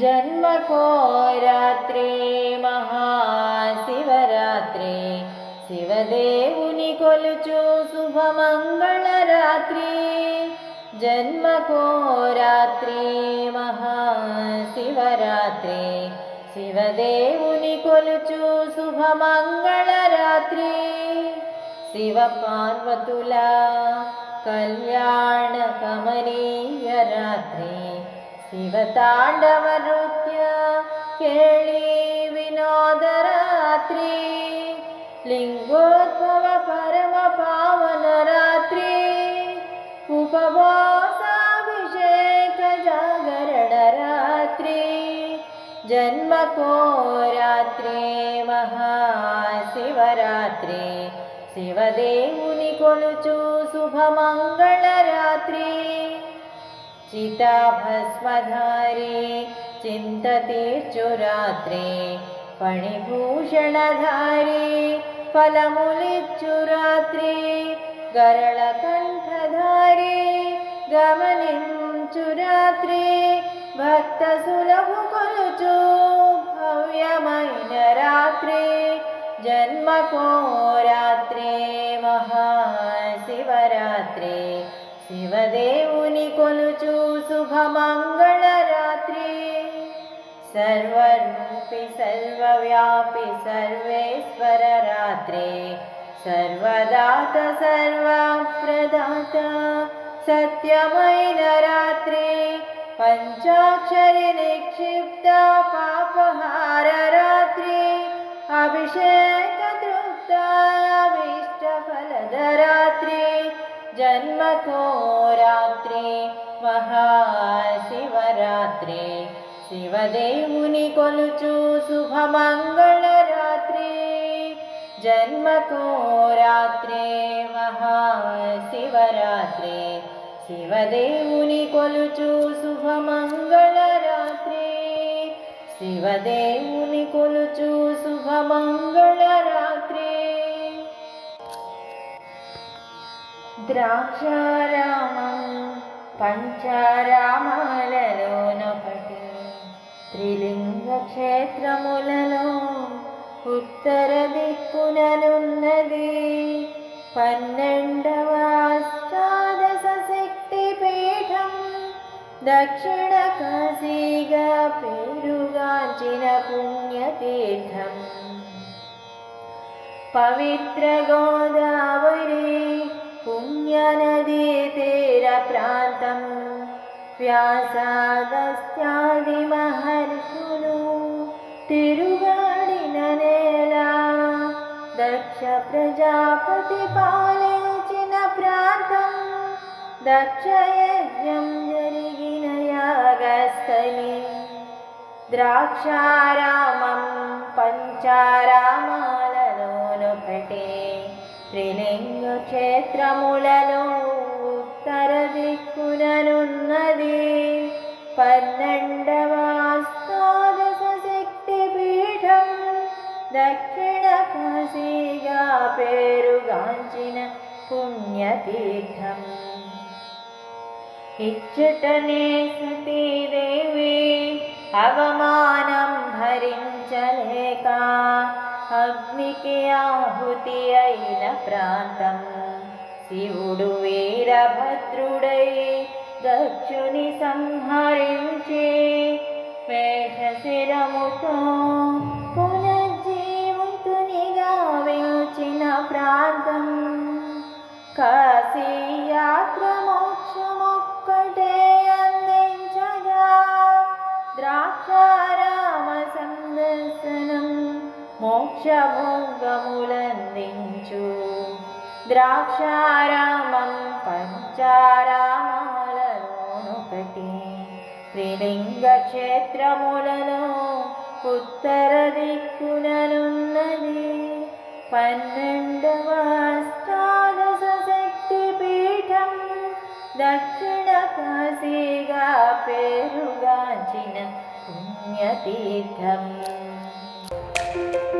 జన్మకోరాత్రి మహాశివరాత్రి శివదేవుని కొలుచు శుభమంగళ రాత్రి జన్మకోరాత్రి మహాశివరాత్రి శివదేవుని కొలుచు శుభమంగళ రాత్రి శివ పార్వతుల కళ్యాణ కమనీయ రాత్రి ಶಿವತಾಂಡವ ನೃತ್ಯ ಕೇಳಿ ವಿನೋದ ರಾತ್ರಿ ಲಿಂಗೋದ್ಭವ ಪರಮ ಪಾವನ ರಾತ್ರಿ. ಉಪವಾಸಾಭಿಷೇಕ ಜಾಗರಣ ರಾತ್ರಿ. ಜನ್ಮಕೋ ರಾತ್ರಿ, ಮಹಾಶಿವರಾತ್ರಿ. ಶಿವದೇವುನಿ ಕೊಳುಚು ಶುಭ ಮಂಗಳ ರಾತ್ರಿ. चिताभस्मधारे चिन्तति चुरात्रे पणिभूषणधारी फलमुलिचुरात्रि गरळकण्ठधारी गमनिञ्चरात्रे भक्तसुलभु कुलुचु भव्यमयनरात्रे जन्मको रात्रे महाशिवरात्रे शिवदेवुनि कुलुचू शुभमङ्गलरात्रि सर्वरूपि सर्वव्यापि सर्वेश्वररात्रे। सर्वदात सर्वप्रदात सत्यमयिनरात्रि पञ्चाक्षरि निक्षिप्ता पापहाररात्रि अभिषेकदृप्ताविष्टफलदरात्रि जन्मतो శివరాత్రి. శివదేవుని కొలుచు శుభమంగళ రాత్రి జన్మకో రాత్రే మహాశివరాత్రి. శివదేవుని కొలుచు శుభమంగళ రాత్రి శివదేవుని కొలుచు శుభమంగళ రాత్రి ద్రాక్షారామం పంచారామాలలోనొకటి త్రిలింగ క్షేత్రములలో ఉత్తర దిక్కుననున్నది పన్నెండవ అష్టాదశ శక్తి పీఠం దక్షిణ కాశీగా పేరుగాంచిన పుణ్యతీర్థం. పవిత్ర గోదావరి పుణ్యనదీ తీర ప్రాంతం వ్యాసాగస్త్యాది మహర్షులు తిరుగాడిన నేల దక్ష ప్రజాపతి పాలించిన ప్రాంతం దక్ష యజ్ఞం జరిగిన యాగస్థలి. ద్రాక్షారామం పంచారామాలలోనొకటే. త్రిలింగ క్షేత్రములలో ఉత్తర దిక్కుననున్నది పన్నెండవ అష్టాదశ శక్తి పీఠం దక్షిణ కాశీగా పేరుగాంచిన పుణ్యతీర్థం. ఇచ్చటనే సతీదేవి అవమానం భరించలేక అగ్నికి ఆహుతి అయిన ప్రాంతం. శివుడు వీరభద్రుడై దక్షుని సంహరించి మేషశిరముతో పునర్జీవితునిగా విల్చిన ప్రాంతం. కాశీ యాత్ర మోక్షమొక్కటే అందించగా ద్రాక్ష మోక్షభోగములందించు. ద్రాక్షారామం పంచారామాలలోనొకటి త్రిలింగ క్షేత్రములలో ఉత్తర దిక్కుననున్నది. పన్నెండవ అష్టాదశ శక్తి పీఠం దక్షిణ కాశీగా పేరుగాంచిన పుణ్యతీర్థం. you